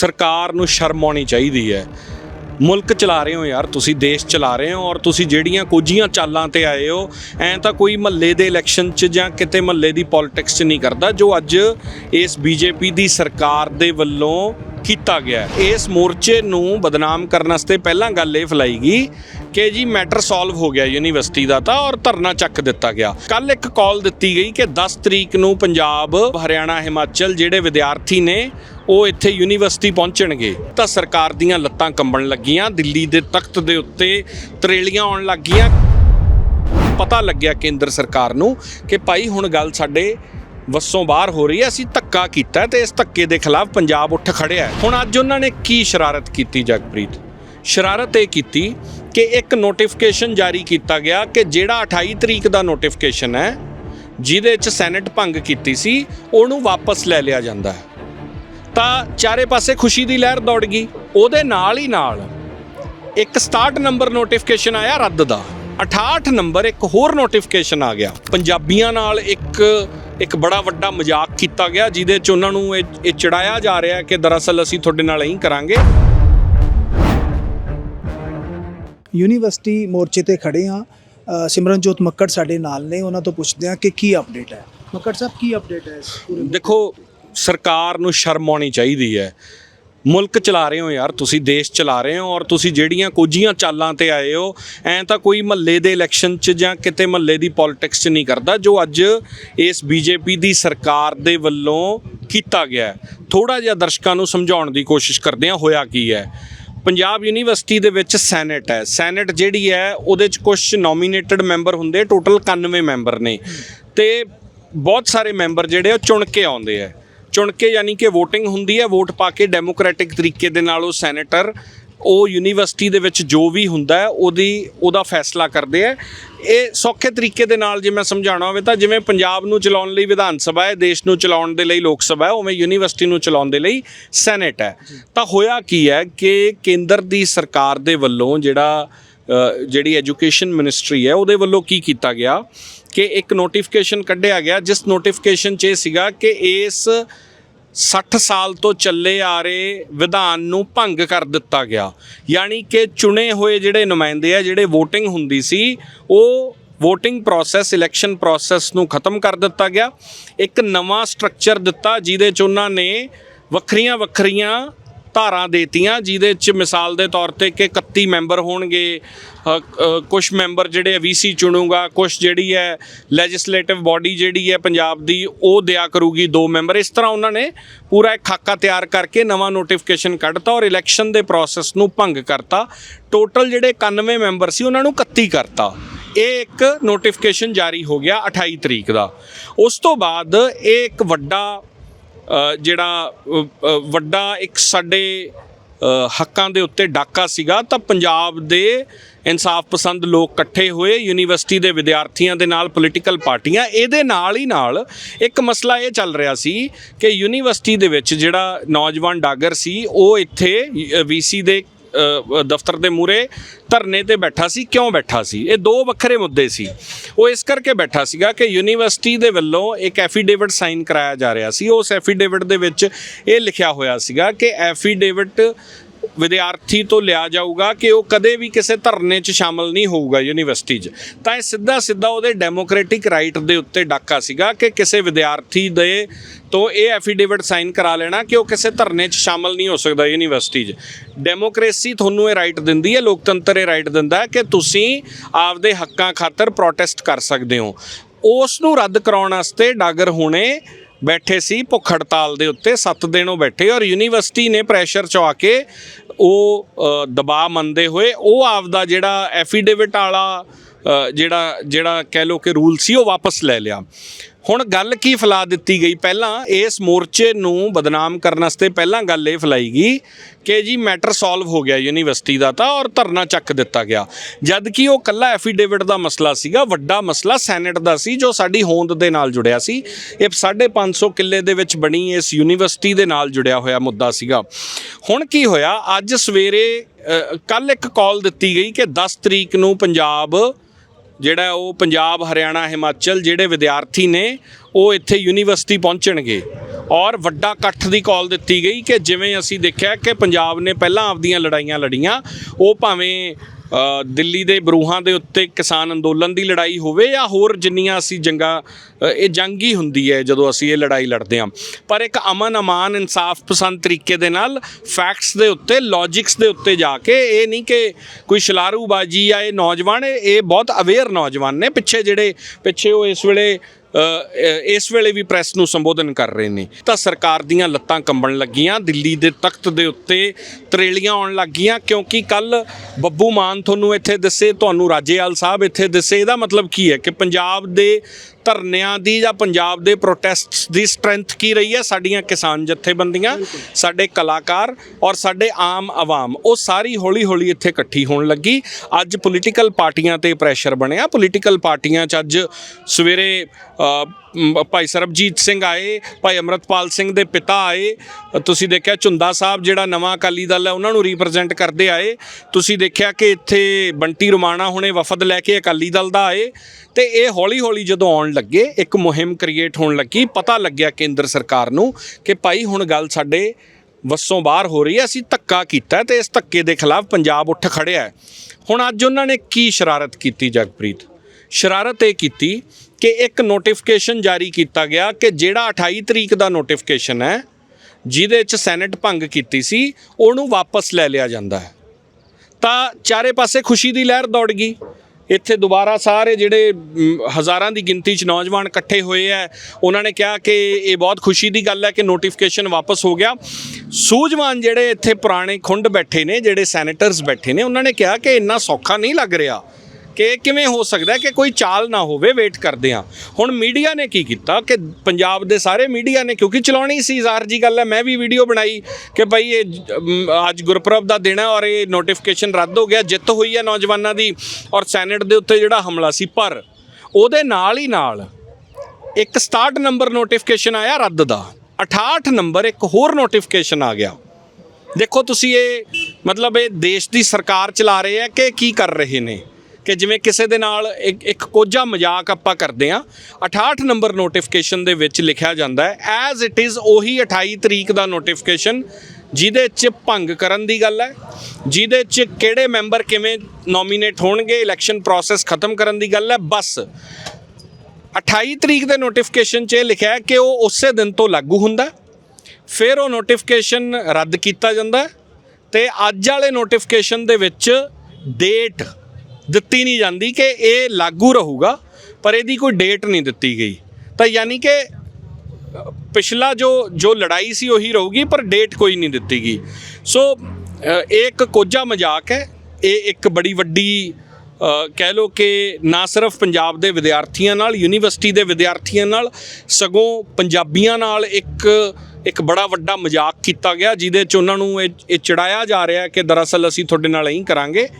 ਸਰਕਾਰ ਨੂੰ ਸ਼ਰਮ ਆਉਣੀ ਚਾਹੀਦੀ ਹੈ। ਮੁਲਕ ਚਲਾ ਰਹੇ ਹੋ ਯਾਰ, ਤੁਸੀਂ ਦੇਸ਼ ਚਲਾ ਰਹੇ ਹੋ ਔਰ ਤੁਸੀਂ ਜਿਹੜੀਆਂ ਕੋਝੀਆਂ ਚਾਲਾਂ ਤੇ ਆਏ ਹੋ, ਐਂ ਤਾਂ ਕੋਈ ਮਹੱਲੇ ਦੇ ਇਲੈਕਸ਼ਨ 'ਚ ਜਾਂ ਕਿਤੇ ਮਹੱਲੇ ਦੀ ਪੋਲਿਟਿਕਸ 'ਚ ਨਹੀਂ ਕਰਦਾ, ਜੋ ਅੱਜ ਇਸ ਬੀਜੇਪੀ ਦੀ ਸਰਕਾਰ ਦੇ ਵੱਲੋਂ ਕੀਤਾ ਗਿਆ ਇਸ ਮੋਰਚੇ ਨੂੰ ਬਦਨਾਮ ਕਰਨ ਵਾਸਤੇ ਪਹਿਲਾਂ ਗੱਲ ਇਹ ਫਲਾਈ ਗਈ ਕਿ ਜੀ ਮੈਟਰ ਸੋਲਵ ਹੋ ਗਿਆ ਯੂਨੀਵਰਸਿਟੀ ਦਾ ਤਾਂ ਔਰ ਧਰਨਾ ਚੱਕ ਦਿੱਤਾ ਗਿਆ। ਕੱਲ ਇੱਕ ਕਾਲ ਦਿੱਤੀ ਗਈ ਕਿ 10 ਤਰੀਕ ਨੂੰ ਪੰਜਾਬ, ਹਰਿਆਣਾ, ਹਿਮਾਚਲ ਜਿਹੜੇ ਵਿਦਿਆਰਥੀ ਨੇ ਉਹ ਇੱਥੇ ਯੂਨੀਵਰਸਿਟੀ ਪਹੁੰਚਣਗੇ। ਤਾਂ ਸਰਕਾਰ ਦੀਆਂ ਲੱਤਾਂ ਕੰਬਣ ਲੱਗੀਆਂ। ਦਿੱਲੀ ਦੇ ਤਖਤ ਦੇ ਉੱਤੇ ਤਰੇਲੀਆਂ ਆਉਣ ਲੱਗੀਆਂ। ਪਤਾ ਲੱਗਿਆ ਕੇਂਦਰ ਸਰਕਾਰ ਨੂੰ ਕਿ ਭਾਈ ਹੁਣ ਗੱਲ ਸਾਡੇ ਵੱਸੋਂ ਬਾਹਰ ਹੋ ਰਹੀ ਹੈ। ਅਸੀਂ ਧੱਕਾ ਕੀਤਾ ਹੈ ਤੇ ਇਸ ਧੱਕੇ ਦੇ ਖਿਲਾਫ ਪੰਜਾਬ ਉੱਠ ਖੜਿਆ ਹੈ। ਹੁਣ ਅੱਜ ਉਹਨਾਂ ਨੇ ਕੀ ਸ਼ਰਾਰਤ ਕੀਤੀ ਜਗਪ੍ਰੀਤ? ਸ਼ਰਾਰਤ ਇਹ ਕੀਤੀ ਕਿ ਇੱਕ ਨੋਟੀਫਿਕੇਸ਼ਨ ਜਾਰੀ ਕੀਤਾ ਗਿਆ ਕਿ ਜਿਹੜਾ 28 ਤਰੀਕ ਦਾ ਨੋਟੀਫਿਕੇਸ਼ਨ ਹੈ, ਜਿਹਦੇ 'ਚ ਸੈਨੇਟ ਭੰਗ ਕੀਤੀ ਸੀ, ਉਹਨੂੰ ਵਾਪਸ ਲੈ ਲਿਆ ਜਾਂਦਾ ਹੈ। ਤਾਂ ਚਾਰੇ ਪਾਸੇ ਖੁਸ਼ੀ ਦੀ ਲਹਿਰ ਦੌੜ ਗਈ। ਉਹਦੇ ਨਾਲ ਹੀ ਨਾਲ ਇੱਕ 67 ਨੰਬਰ ਨੋਟੀਫਿਕੇਸ਼ਨ ਆਇਆ ਰੱਦ ਦਾ। 68 ਨੰਬਰ ਇੱਕ ਹੋਰ ਨੋਟੀਫਿਕੇਸ਼ਨ ਆ ਗਿਆ। ਪੰਜਾਬੀਆਂ ਨਾਲ ਇੱਕ ਇੱਕ ਬੜਾ ਵੱਡਾ ਮਜ਼ਾਕ ਕੀਤਾ ਗਿਆ ਜਿਹਦੇ ਚ ਉਹਨਾਂ ਨੂੰ ਇਹ ਚੜਾਇਆ ਜਾ ਰਿਹਾ ਕਿ ਦਰਅਸਲ ਅਸੀਂ ਤੁਹਾਡੇ ਨਾਲ ਇਹੀ ਕਰਾਂਗੇ। ਯੂਨੀਵਰਸਿਟੀ ਮੋਰਚੇ ਤੇ ਖੜੇ ਆ ਸਿਮਰਨਜੋਤ ਮੱਕੜ ਸਾਡੇ ਨਾਲ ਨੇ। ਉਹਨਾਂ ਤੋਂ ਪੁੱਛਦੇ ਆ ਕਿ ਕੀ ਅਪਡੇਟ ਹੈ? ਮੱਕੜ ਸਾਹਿਬ ਕੀ ਅਪਡੇਟ ਹੈ ਦੇਖੋ ਸਰਕਾਰ ਨੂੰ ਸ਼ਰਮ ਆਉਣੀ ਚਾਹੀਦੀ ਹੈ। ਮੁਲਕ ਚਲਾ ਰਹੇ ਹੋ ਯਾਰ, ਤੁਸੀਂ ਦੇਸ਼ ਚਲਾ ਰਹੇ ਹੋ ਔਰ ਤੁਸੀਂ ਜਿਹੜੀਆਂ ਕੋਝੀਆਂ ਚਾਲਾਂ ਤੇ ਆਏ ਹੋ, ਐਂ ਤਾਂ ਕੋਈ ਮਹੱਲੇ ਦੇ ਇਲੈਕਸ਼ਨ 'ਚ ਜਾਂ ਕਿਤੇ ਮਹੱਲੇ ਦੀ ਪੋਲਿਟਿਕਸ 'ਚ ਨਹੀਂ ਕਰਦਾ, ਜੋ ਅੱਜ ਇਸ ਬੀਜੇਪੀ ਦੀ ਸਰਕਾਰ ਦੇ ਵੱਲੋਂ ਕੀਤਾ ਗਿਆ ਹੈ। ਥੋੜਾ ਜਿਹਾ ਦਰਸ਼ਕਾਂ ਨੂੰ ਸਮਝਾਉਣ ਦੀ ਕੋਸ਼ਿਸ਼ ਕਰਦੇ ਹਾਂ, ਹੋਇਆ ਕੀ ਹੈ। ਪੰਜਾਬ ਯੂਨੀਵਰਸਿਟੀ ਦੇ ਵਿੱਚ ਸੈਨੇਟ ਹੈ। ਸੈਨੇਟ ਜਿਹੜੀ ਹੈ, ਉਹਦੇ 'ਚ ਕੁਝ ਨੋਮੀਨੇਟਡ ਮੈਂਬਰ ਹੁੰਦੇ ਟੋਟਲ 91 ਮੈਂਬਰ ਨੇ। ਤੇ ਬਹੁਤ ਸਾਰੇ ਮੈਂਬਰ ਜਿਹੜੇ ਉਹ ਚੁਣ ਕੇ ਆਉਂਦੇ ਆ ਚੁਣ ਕੇ ਯਾਨੀ ਕਿ VOTING ਹੁੰਦੀ ਹੈ ਵੋਟ ਪਾ ਕੇ ਡੈਮੋਕ੍ਰੈਟਿਕ ਤਰੀਕੇ ਦੇ ਨਾਲ ਉਹ ਸੈਨੇਟਰ ਉਹ ਯੂਨੀਵਰਸਿਟੀ ਦੇ ਵਿੱਚ ਜੋ ਵੀ ਹੁੰਦਾ ਹੈ, ਉਹਦੀ, ਉਹਦਾ ਫੈਸਲਾ ਕਰਦੇ ਆ ਇਹ ਸੌਖੇ ਤਰੀਕੇ ਦੇ ਨਾਲ ਜੇ ਮੈਂ ਸਮਝਾਉਣਾ ਹੋਵੇ ਤਾਂ ਜਿਵੇਂ ਪੰਜਾਬ ਨੂੰ ਚਲਾਉਣ ਲਈ ਵਿਧਾਨ ਸਭਾ ਹੈ, ਦੇਸ਼ ਨੂੰ ਚਲਾਉਣ ਦੇ ਲਈ ਲੋਕ ਸਭਾ ਹੈ, ਉਵੇਂ ਯੂਨੀਵਰਸਿਟੀ ਨੂੰ ਚਲਾਉਣ ਦੇ ਲਈ ਸੈਨੇਟ ਹੈ। ਤਾਂ ਹੋਇਆ ਕੀ ਹੈ ਕਿ ਕੇਂਦਰ ਦੀ ਸਰਕਾਰ ਦੇ ਵੱਲੋਂ ਜਿਹੜਾ ਜਿਹੜੀ ਐਜੂਕੇਸ਼ਨ ਮਿਨਿਸਟਰੀ ਹੈ, ਉਹਦੇ ਵੱਲੋਂ ਕੀ ਕੀਤਾ ਗਿਆ? ਕਿ ਇੱਕ ਨੋਟੀਫਿਕੇਸ਼ਨ ਕੱਢਿਆ ਗਿਆ, ਜਿਸ ਨੋਟੀਫਿਕੇਸ਼ਨ 'ਚ ਇਹ ਸੀਗਾ ਕਿ ਇਸ 60 ਸਾਲ ਤੋਂ ਚੱਲੇ ਆ ਰਹੇ ਵਿਧਾਨ ਨੂੰ ਭੰਗ ਕਰ ਦਿੱਤਾ ਗਿਆ। ਯਾਨੀ ਕਿ ਚੁਣੇ ਹੋਏ ਜਿਹੜੇ ਨੁਮਾਇੰਦੇ ਆ, ਜਿਹੜੇ VOTING ਹੁੰਦੀ ਸੀ, ਉਹ VOTING ਪ੍ਰੋਸੈਸ ਇਲੈਕਸ਼ਨ ਪ੍ਰੋਸੈਸ ਨੂੰ ਖਤਮ ਕਰ ਦਿੱਤਾ ਗਿਆ। ਇੱਕ ਨਵਾਂ ਸਟਰਕਚਰ ਦਿੱਤਾ, ਜਿਹਦੇ 'ਚ ਉਹਨਾਂ ਨੇ ਵੱਖਰੀਆਂ ਵੱਖਰੀਆਂ ਧਾਰਾਂ ਦੇਤੀਆਂ, ਜਿਹਦੇ 'ਚ ਮਿਸਾਲ ਦੇ ਤੌਰ ਤੇ ਕਿ 31 ਮੈਂਬਰ ਹੋਣਗੇ। ਕੁਝ ਮੈਂਬਰ ਜਿਹੜੇ ਵੀਸੀ ਚੁਣੂਗਾ ਕੁਝ ਜਿਹੜੀ ਹੈ ਲੈਜਿਸਲੇਟਿਵ ਬਾਡੀ ਜਿਹੜੀ ਹੈ ਪੰਜਾਬ ਦੀ, ਉਹ ਦਿਆ ਕਰੂਗੀ ਦੋ ਮੈਂਬਰ। ਇਸ ਤਰ੍ਹਾਂ ਉਹਨਾਂ ਨੇ ਪੂਰਾ ਇੱਕ ਖਾਕਾ ਤਿਆਰ ਕਰਕੇ ਨਵਾਂ ਨੋਟੀਫਿਕੇਸ਼ਨ ਕੱਢਤਾ ਔਰ ਇਲੈਕਸ਼ਨ ਦੇ ਪ੍ਰੋਸੈਸ ਨੂੰ ਭੰਗ ਕਰਤਾ। ਟੋਟਲ ਜਿਹੜੇ 91 ਮੈਂਬਰ ਸੀ, ਉਹਨਾਂ ਨੂੰ 31 ਕਰਤਾ। ਇਹ ਇੱਕ ਨੋਟੀਫਿਕੇਸ਼ਨ ਜਾਰੀ ਹੋ ਗਿਆ 28 ਤਰੀਕ ਦਾ। ਉਸ ਤੋਂ ਬਾਅਦ ਇਹ ਇੱਕ ਵੱਡਾ ਜਿਹੜਾ ਵੱਡਾ ਇੱਕ ਸਾਡੇ ਹੱਕਾਂ ਦੇ ਉੱਤੇ ਡਾਕਾ ਸੀਗਾ, ਤਾਂ ਪੰਜਾਬ ਦੇ ਇਨਸਾਫ ਪਸੰਦ ਲੋਕ ਇਕੱਠੇ ਹੋਏ ਯੂਨੀਵਰਸਿਟੀ ਦੇ ਵਿਦਿਆਰਥੀਆਂ ਦੇ ਨਾਲ, ਪੋਲੀਟੀਕਲ ਪਾਰਟੀਆਂ, ਇਹਦੇ ਨਾਲ ਹੀ ਨਾਲ ਇੱਕ ਮਸਲਾ ਇਹ ਚੱਲ ਰਿਹਾ ਸੀ ਕਿ ਯੂਨੀਵਰਸਿਟੀ ਦੇ ਵਿੱਚ ਜਿਹੜਾ ਨੌਜਵਾਨ ਡਾਗਰ ਸੀ, ਉਹ ਇੱਥੇ ਵੀਸੀ ਦੇ ਦਫ਼ਤਰ ਦੇ ਮੂਰੇ ਧਰਨੇ ਤੇ ਬੈਠਾ ਸੀ, ਕਿਉਂ ਬੈਠਾ ਸੀ? ਇਹ ਦੋ ਵੱਖਰੇ ਮੁੱਦੇ ਸੀ। ਉਹ ਇਸ ਕਰਕੇ ਬੈਠਾ ਸੀਗਾ ਕਿ ਯੂਨੀਵਰਸਿਟੀ ਦੇ ਵੱਲੋਂ ਇੱਕ ਐਫੀਡੇਵਿਟ ਸਾਈਨ ਕਰਾਇਆ ਜਾ ਰਿਹਾ ਸੀ। ਉਸ ਐਫੀਡੇਵਿਟ ਦੇ ਵਿੱਚ ਇਹ ਲਿਖਿਆ ਹੋਇਆ ਸੀਗਾ ਕਿ ਐਫੀਡੇਵਿਟ ਵਿਦਿਆਰਥੀ ਤੋਂ ਲਿਆ ਜਾਊਗਾ ਕਿ ਉਹ ਕਦੇ ਵੀ ਕਿਸੇ ਧਰਨੇ 'ਚ ਸ਼ਾਮਲ ਨਹੀਂ ਹੋਊਗਾ ਯੂਨੀਵਰਸਿਟੀ 'ਚ। ਤਾਂ ਇਹ ਸਿੱਧਾ ਸਿੱਧਾ ਉਹਦੇ ਡੈਮੋਕ੍ਰੈਟਿਕ ਰਾਈਟ ਦੇ ਉੱਤੇ ਡਾਕਾ ਸੀਗਾ ਕਿ ਕਿਸੇ ਵਿਦਿਆਰਥੀ ਦੇ ਤੋਂ ਇਹ ਐਫੀਡੇਵਿਟ ਸਾਈਨ ਕਰਾ ਲੈਣਾ ਕਿ ਉਹ ਕਿਸੇ ਧਰਨੇ 'ਚ ਸ਼ਾਮਲ ਨਹੀਂ ਹੋ ਸਕਦਾ ਯੂਨੀਵਰਸਿਟੀ 'ਚ। ਡੈਮੋਕ੍ਰੇਸੀ ਤੁਹਾਨੂੰ ਇਹ ਰਾਈਟ ਦਿੰਦੀ ਹੈ, ਲੋਕਤੰਤਰ ਇਹ ਰਾਈਟ ਦਿੰਦਾ ਹੈ ਕਿ ਤੁਸੀਂ ਆਪਦੇ ਹੱਕਾਂ ਖਾਤਰ ਪ੍ਰੋਟੈਸਟ ਕਰ ਸਕਦੇ ਹੋ। ਉਸ ਨੂੰ ਰੱਦ ਕਰਾਉਣ ਵਾਸਤੇ ਡਾਗਰ ਹੁਣੇ ਬੈਠੇ ਸੀ ਭੁੱਖ ਹੜਤਾਲ ਦੇ ਉੱਤੇ 7 ਦਿਨ ਉਹ ਬੈਠੇ ਔਰ ਯੂਨੀਵਰਸਿਟੀ ਨੇ ਪ੍ਰੈਸ਼ਰ ਚ ਆ ਕੇ ਉਹ ਦਬਾਅ ਮੰਨਦੇ ਹੋਏ ਉਹ ਆਪਦਾ ਜਿਹੜਾ ਐਫੀਡੇਵਿਟ ਵਾਲਾ ਜਿਹੜਾ ਜਿਹੜਾ ਕਹਿ ਲੋ ਕਿ ਰੂਲ ਸੀ ਉਹ ਵਾਪਸ ਲੈ ਲਿਆ। ਹੁਣ ਗੱਲ ਕੀ ਫੈਲਾ ਦਿੱਤੀ ਗਈ? ਪਹਿਲਾਂ ਇਸ ਮੋਰਚੇ ਨੂੰ ਬਦਨਾਮ ਕਰਨ ਵਾਸਤੇ ਪਹਿਲਾਂ ਗੱਲ ਇਹ ਫੈਲਾਈ ਗਈ ਕਿ ਜੀ ਮੈਟਰ ਸੋਲਵ ਹੋ ਗਿਆ ਯੂਨੀਵਰਸਿਟੀ ਦਾ ਤਾਂ ਔਰ ਧਰਨਾ ਚੱਕ ਦਿੱਤਾ ਗਿਆ। ਜਦ ਕਿ ਉਹ ਕੱਲਾ ਐਫੀਡੇਵਿਟ ਦਾ ਮਸਲਾ ਸੀਗਾ, ਵੱਡਾ ਮਸਲਾ ਸੈਨੇਟ ਦਾ ਸੀ ਜੋ ਸਾਡੀ ਹੋਂਦ ਦੇ ਨਾਲ ਜੁੜਿਆ ਸੀ। ਇਹ 550 ਕਿੱਲੇ ਦੇ ਵਿੱਚ ਬਣੀ ਇਸ ਯੂਨੀਵਰਸਿਟੀ ਦੇ ਨਾਲ ਜੁੜਿਆ ਹੋਇਆ ਮੁੱਦਾ ਸੀਗਾ। ਹੁਣ ਕੀ ਹੋਇਆ? ਅੱਜ ਸਵੇਰੇ ਕੱਲ ਇੱਕ ਕਾਲ ਦਿੱਤੀ ਗਈ ਕਿ 10 ਤਰੀਕ ਨੂੰ ਪੰਜਾਬ ਜਿਹੜਾ ਉਹ ਪੰਜਾਬ, ਹਰਿਆਣਾ, ਹਿਮਾਚਲ ਜਿਹੜੇ ਵਿਦਿਆਰਥੀ ਨੇ, ਉਹ ਇੱਥੇ ਯੂਨੀਵਰਸਿਟੀ ਪਹੁੰਚਣਗੇ। ਔਰ ਵੱਡਾ ਇਕੱਠ ਦੀ ਕਾਲ ਦਿੱਤੀ ਗਈ ਕਿ ਜਿਵੇਂ ਅਸੀਂ ਦੇਖਿਆ ਕਿ ਪੰਜਾਬ ਨੇ ਪਹਿਲਾਂ ਆਪਦੀਆਂ ਲੜਾਈਆਂ ਲੜੀਆਂ, ਉਹ ਭਾਵੇਂ ਦਿੱਲੀ ਦੇ ਬਰੂਹਾਂ ਦੇ ਉੱਤੇ ਕਿਸਾਨ ਅੰਦੋਲਨ ਦੀ ਲੜਾਈ ਹੋਵੇ ਜਾਂ ਹੋਰ ਜਿੰਨੀਆਂ ਅਸੀਂ ਜੰਗਾਂ ਇਹ ਜੰਗ ਹੀ ਹੁੰਦੀ ਹੈ ਜਦੋਂ ਅਸੀਂ ਇਹ ਲੜਾਈ ਲੜਦੇ ਹਾਂ। ਪਰ ਇੱਕ ਅਮਨ ਅਮਾਨ ਇਨਸਾਫ ਪਸੰਦ ਤਰੀਕੇ ਦੇ ਨਾਲ ਫੈਕਟਸ ਦੇ ਉੱਤੇ ਲੌਜਿਕਸ ਦੇ ਉੱਤੇ ਜਾ ਕੇ ਇਹ ਨਹੀਂ ਕਿ ਕੋਈ ਸ਼ਲਾਰੂਬਾਜੀ ਆ, ਇਹ ਨੌਜਵਾਨ ਇਹ ਬਹੁਤ ਅਵੇਅਰ ਨੌਜਵਾਨ ਨੇ। ਪਿੱਛੇ ਜਿਹੜੇ, ਪਿੱਛੇ ਉਹ ਇਸ ਵੇਲੇ ਇਸ ਵੇਲੇ ਵੀ ਪ੍ਰੈਸ ਨੂੰ ਸੰਬੋਧਨ ਕਰ ਰਹੇ ਨੇ। ਤਾਂ ਸਰਕਾਰ ਦੀਆਂ ਲੱਤਾਂ ਕੰਬਣ ਲੱਗੀਆਂ, ਦਿੱਲੀ ਦੇ ਤਖਤ ਦੇ ਉੱਤੇ ਤਰੇਲੀਆਂ ਆਉਣ ਲੱਗੀਆਂ, ਕਿਉਂਕਿ ਕੱਲ ਬੱਬੂ ਮਾਨ ਤੁਹਾਨੂੰ ਇੱਥੇ ਦੱਸੇ, ਤੁਹਾਨੂੰ ਰਾਜੇਵਾਲ ਸਾਹਿਬ ਇੱਥੇ ਦੱਸੇ, ਇਹਦਾ ਮਤਲਬ ਕੀ ਹੈ ਕਿ ਪੰਜਾਬ ਦੇ ਧਰਨਿਆਂ ਦੀ ਜਾਂ ਪੰਜਾਬ ਦੇ ਪ੍ਰੋਟੈਸਟਸ ਦੀ ਸਟਰੈਂਥ ਕੀ ਰਹੀ ਹੈ? ਸਾਡੀਆਂ ਕਿਸਾਨ ਜਥੇਬੰਦੀਆਂ, ਸਾਡੇ ਕਲਾਕਾਰ ਔਰ ਸਾਡੇ ਆਮ ਆਵਾਮ, ਉਹ ਸਾਰੀ ਹੌਲੀ ਹੌਲੀ ਇੱਥੇ ਇਕੱਠੀ ਹੋਣ ਲੱਗੀ। ਅੱਜ ਪੋਲੀਟੀਕਲ ਪਾਰਟੀਆਂ ਤੇ ਪ੍ਰੈਸ਼ਰ ਬਣਿਆ। ਪੋਲੀਟੀਕਲ ਪਾਰਟੀਆਂ 'ਚ ਅੱਜ ਸਵੇਰੇ ਭਾਈ ਸਰਬਜੀਤ ਸਿੰਘ ਆਏ, ਭਾਈ ਅਮਰਤਪਾਲ ਸਿੰਘ ਦੇ ਪਿਤਾ ਆਏ। ਤੁਸੀਂ ਦੇਖਿਆ ਝੁੰਦਾ ਸਾਹਿਬ ਜਿਹੜਾ ਨਵਾਂ ਅਕਾਲੀ ਦਲ ਹੈ, ਉਹਨਾਂ ਨੂੰ ਰਿਪਰੈਜ਼ੈਂਟ ਕਰਦੇ ਆਏ। ਤੁਸੀਂ ਦੇਖਿਆ ਕਿ ਇੱਥੇ ਬੰਟੀ ਰੁਮਾਣਾ ਹੁਣੇ ਵਫਦ ਲੈ ਕੇ ਅਕਾਲੀ ਦਲ ਦਾ ਆਏ। ਤੇ ਇਹ ਹੌਲੀ ਹੌਲੀ ਜਦੋਂ ਆਉਣ ਲੱਗੇ, ਇੱਕ ਮੁਹਿੰਮ ਕ੍ਰੀਏਟ ਹੋਣ ਲੱਗੀ। ਪਤਾ ਲੱਗਿਆ ਕੇਂਦਰ ਸਰਕਾਰ ਨੂੰ ਕਿ ਭਾਈ ਹੁਣ ਗੱਲ ਸਾਡੇ ਵੱਸੋਂ ਬਾਹਰ ਹੋ ਰਹੀ ਹੈ, ਅਸੀਂ ਧੱਕਾ ਕੀਤਾ ਤੇ ਇਸ ਧੱਕੇ ਦੇ ਖਿਲਾਫ ਪੰਜਾਬ ਉੱਠ ਖੜਿਆ ਹੈ। ਹੁਣ ਅੱਜ ਉਹਨਾਂ ਨੇ ਕੀ ਸ਼ਰਾਰਤ ਕੀਤੀ ਜਗਪ੍ਰੀਤ? ਸ਼ਰਾਰਤ ਇਹ ਕੀਤੀ ਕਿ ਇੱਕ ਨੋਟੀਫਿਕੇਸ਼ਨ ਜਾਰੀ ਕੀਤਾ ਗਿਆ ਕਿ ਜਿਹੜਾ 28 ਤਰੀਕ ਦਾ ਨੋਟੀਫਿਕੇਸ਼ਨ ਹੈ, ਜਿਹਦੇ 'ਚ ਸੈਨੇਟ ਭੰਗ ਕੀਤੀ ਸੀ, ਉਹਨੂੰ ਵਾਪਸ ਲੈ ਲਿਆ ਜਾਂਦਾ ਹੈ। ਤਾਂ ਚਾਰੇ ਪਾਸੇ ਖੁਸ਼ੀ ਦੀ ਲਹਿਰ ਦੌੜ ਗਈ। ਇੱਥੇ ਦੁਬਾਰਾ ਸਾਰੇ ਜਿਹੜੇ ਹਜ਼ਾਰਾਂ ਦੀ ਗਿਣਤੀ 'ਚ ਨੌਜਵਾਨ ਇਕੱਠੇ ਹੋਏ ਐ ਉਹਨਾਂ ਨੇ ਕਿਹਾ ਕਿ ਇਹ ਬਹੁਤ ਖੁਸ਼ੀ ਦੀ ਗੱਲ ਹੈ ਕਿ ਨੋਟੀਫਿਕੇਸ਼ਨ ਵਾਪਸ ਹੋ ਗਿਆ। ਸੂਝਵਾਨ ਜਿਹੜੇ ਇੱਥੇ ਪੁਰਾਣੇ ਖੁੰਡ ਬੈਠੇ ਨੇ, ਜਿਹੜੇ ਸੈਨੇਟਰਸ ਬੈਠੇ ਨੇ, ਉਹਨਾਂ ਨੇ ਕਿਹਾ ਕਿ ਇੰਨਾ ਸੌਖਾ ਨਹੀਂ ਲੱਗ ਰਿਹਾ ਕਿ ਕਿਵੇਂ ਹੋ ਸਕਦਾ ਕਿ ਕੋਈ ਚਾਲ ਨਾ ਹੋਵੇ ਵੇਟ ਕਰਦੇ ਆ ਹੁਣ ਮੀਡੀਆ ਨੇ ਕੀ ਕੀਤਾ ਕਿ ਪੰਜਾਬ ਦੇ ਸਾਰੇ ਮੀਡੀਆ ਨੇ, ਕਿਉਂਕਿ ਚਲਾਉਣੀ ਸੀ, ਜ਼ਾਹਰ ਜੀ ਗੱਲ ਹੈ, ਮੈਂ ਵੀ ਵੀਡੀਓ ਬਣਾਈ ਕਿ ਭਾਈ ਇਹ ਜ- ਅੱਜ ਗੁਰਪੁਰਬ ਦਾ ਦਿਨ ਹੈ ਔਰ ਇਹ ਨੋਟੀਫਿਕੇਸ਼ਨ ਰੱਦ ਹੋ ਗਿਆ, ਜਿੱਤ ਹੋਈ ਹੈ ਨੌਜਵਾਨਾਂ ਦੀ ਔਰ ਸੈਨੇਟ ਦੇ ਉੱਤੇ ਜਿਹੜਾ ਹਮਲਾ ਸੀ, ਪਰ ਉਹਦੇ ਨਾਲ ਹੀ ਨਾਲ ਇੱਕ 67 ਨੰਬਰ ਨੋਟੀਫਿਕੇਸ਼ਨ ਆਇਆ ਰੱਦ ਦਾ। 68 ਨੰਬਰ ਇੱਕ ਹੋਰ ਨੋਟੀਫਿਕੇਸ਼ਨ ਆ ਗਿਆ। ਦੇਖੋ ਤੁਸੀਂ ਇਹ ਮਤਲਬ ਇਹ ਦੇਸ਼ ਦੀ ਸਰਕਾਰ ਚਲਾ ਰਹੇ ਆ ਕਿ ਕੀ ਕਰ ਰਹੇ ਨੇ? ਕਿ ਜਿਵੇਂ ਕਿਸੇ ਦੇ ਨਾਲ ਇੱਕ ਇੱਕ ਕੋਝਾ ਮਜ਼ਾਕ ਆਪਾਂ ਕਰਦੇ ਆ 68 ਨੰਬਰ ਨੋਟੀਫਿਕੇਸ਼ਨ ਦੇ ਵਿੱਚ ਲਿਖਿਆ ਜਾਂਦਾ ਹੈ ਐਜ਼ ਇਟ ਇਜ਼ ਉਹੀ 28 ਤਰੀਕ ਦਾ ਨੋਟੀਫਿਕੇਸ਼ਨ ਜਿਹਦੇ 'ਚ ਭੰਗ ਕਰਨ ਦੀ ਗੱਲ ਹੈ, ਜਿਹਦੇ 'ਚ ਕਿਹੜੇ ਮੈਂਬਰ ਕਿਵੇਂ ਨੋਮੀਨੇਟ ਹੋਣਗੇ ਇਲੈਕਸ਼ਨ ਪ੍ਰੋਸੈਸ ਖਤਮ ਕਰਨ ਦੀ ਗੱਲ ਹੈ, ਬਸ। 28 ਤਰੀਕ ਦੇ ਨੋਟੀਫਿਕੇਸ਼ਨ 'ਚ ਇਹ ਲਿਖਿਆ ਕਿ ਉਹ ਉਸੇ ਦਿਨ ਤੋਂ ਲਾਗੂ ਹੁੰਦਾ ਫਿਰ ਉਹ ਨੋਟੀਫਿਕੇਸ਼ਨ ਰੱਦ ਕੀਤਾ ਜਾਂਦਾ ਹੈ, ਤੇ ਅੱਜ ਵਾਲੇ ਨੋਟੀਫਿਕੇਸ਼ਨ ਦੇ ਵਿੱਚ ਡੇਟ ਦਿੱਤੀ ਨਹੀਂ ਜਾਂਦੀ ਕਿ ਇਹ ਲਾਗੂ ਰਹੂਗਾ, ਪਰ ਇਹਦੀ ਕੋਈ ਡੇਟ ਨਹੀਂ ਦਿੱਤੀ ਗਈ। ਤਾਂ ਯਾਨੀ ਕਿ, ਪਿਛਲਾ ਜੋ ਜੋ ਲੜਾਈ ਸੀ ਉਹੀ ਰਹੂਗੀ, ਪਰ ਡੇਟ ਕੋਈ ਨਹੀਂ ਦਿੱਤੀ ਗਈ। ਸੋ ਇਹ ਇੱਕ ਕੋਝਾ ਮਜ਼ਾਕ ਹੈ। ਇਹ ਇੱਕ ਬੜੀ ਵੱਡੀ ਕਹਿ ਲੋ ਕਿ ਨਾ ਸਿਰਫ ਪੰਜਾਬ ਦੇ ਵਿਦਿਆਰਥੀਆਂ ਨਾਲ, ਯੂਨੀਵਰਸਿਟੀ ਦੇ ਵਿਦਿਆਰਥੀਆਂ ਨਾਲ, ਸਗੋਂ ਪੰਜਾਬੀਆਂ ਨਾਲ ਇੱਕ ਇੱਕ ਬੜਾ ਵੱਡਾ ਮਜ਼ਾਕ ਕੀਤਾ ਗਿਆ, ਜਿਹਦੇ ਚ ਉਹਨਾਂ ਨੂੰ ਇਹ ਇਹ ਚੜਾਇਆ ਜਾ ਰਿਹਾ ਕਿ ਦਰਅਸਲ ਅਸੀਂ ਤੁਹਾਡੇ ਨਾਲ ਇਹੀ ਕਰਾਂਗੇ।